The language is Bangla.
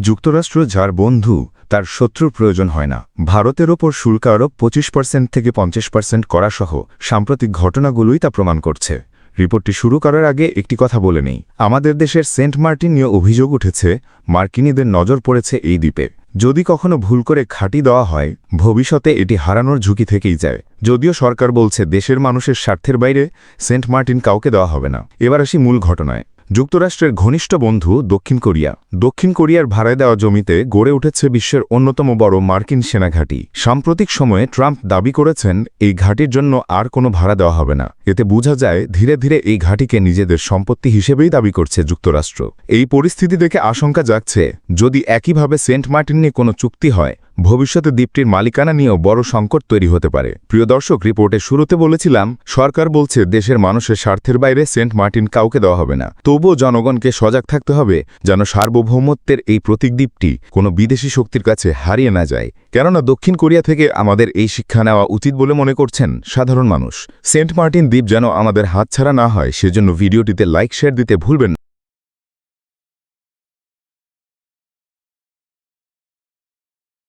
যুক্তরাষ্ট্র যার বন্ধু, তার শত্রুর প্রয়োজন হয় না। ভারতের ওপর শুল্ক আরোপ পঁচিশ পার্সেন্ট থেকে পঞ্চাশ পার্সেন্ট করাসহ সাম্প্রতিক ঘটনাগুলোই তা প্রমাণ করছে। রিপোর্টটি শুরু করার আগে একটি কথা বলে নেই। আমাদের দেশের সেন্ট মার্টিন নিয়ে অভিযোগ উঠেছে, মার্কিনীদের নজর পড়েছে এই দ্বীপে। যদি কখনো ভুল করে খাঁটি দেওয়া হয়, ভবিষ্যতে এটি হারানোর ঝুঁকি থেকেই যায়। যদিও সরকার বলছে, দেশের মানুষের স্বার্থের বাইরে সেন্ট মার্টিন কাউকে দেওয়া হবে না। এবার আসি মূল ঘটনায়। যুক্তরাষ্ট্রের ঘনিষ্ঠ বন্ধু দক্ষিণ কোরিয়া। দক্ষিণ কোরিয়ার ভাড়ায় দেওয়া জমিতে গড়ে উঠেছে বিশ্বের অন্যতম বড় মার্কিন সেনাঘাঁটি। সাম্প্রতিক সময়ে ট্রাম্প দাবি করেছেন, এই ঘাঁটির জন্য আর কোনো ভাড়া দেওয়া হবে না। এতে বোঝা যায়, ধীরে ধীরে এই ঘাঁটিকে নিজেদের সম্পত্তি হিসেবেই দাবি করছে যুক্তরাষ্ট্র। এই পরিস্থিতি দেখে আশঙ্কা জাগছে, যদি একইভাবে সেন্ট মার্টিন নিয়ে কোনো চুক্তি হয় ভবিষ্যতে দ্বীপটির মালিকানা নিয়েও বড় সংকট তৈরি হতে পারে। প্রিয় দর্শক, রিপোর্টে শুরুতে বলেছিলাম, সরকার বলছে দেশের মানুষের স্বার্থের বাইরে সেন্ট মার্টিন কাউকে দেওয়া হবে না। তবুও জনগণকে সজাগ থাকতে হবে যেন সার্বভৌমত্বের এই প্রতীক দ্বীপটি কোনো বিদেশি শক্তির কাছে হারিয়ে না যায়। কেননা দক্ষিণ কোরিয়া থেকে আমাদের এই শিক্ষা নেওয়া উচিত বলে মনে করছেন সাধারণ মানুষ। সেন্ট মার্টিন দ্বীপ যেন আমাদের হাতছাড়া না হয়, সেজন্য ভিডিওটিতে লাইক, শেয়ার দিতে ভুলবেন।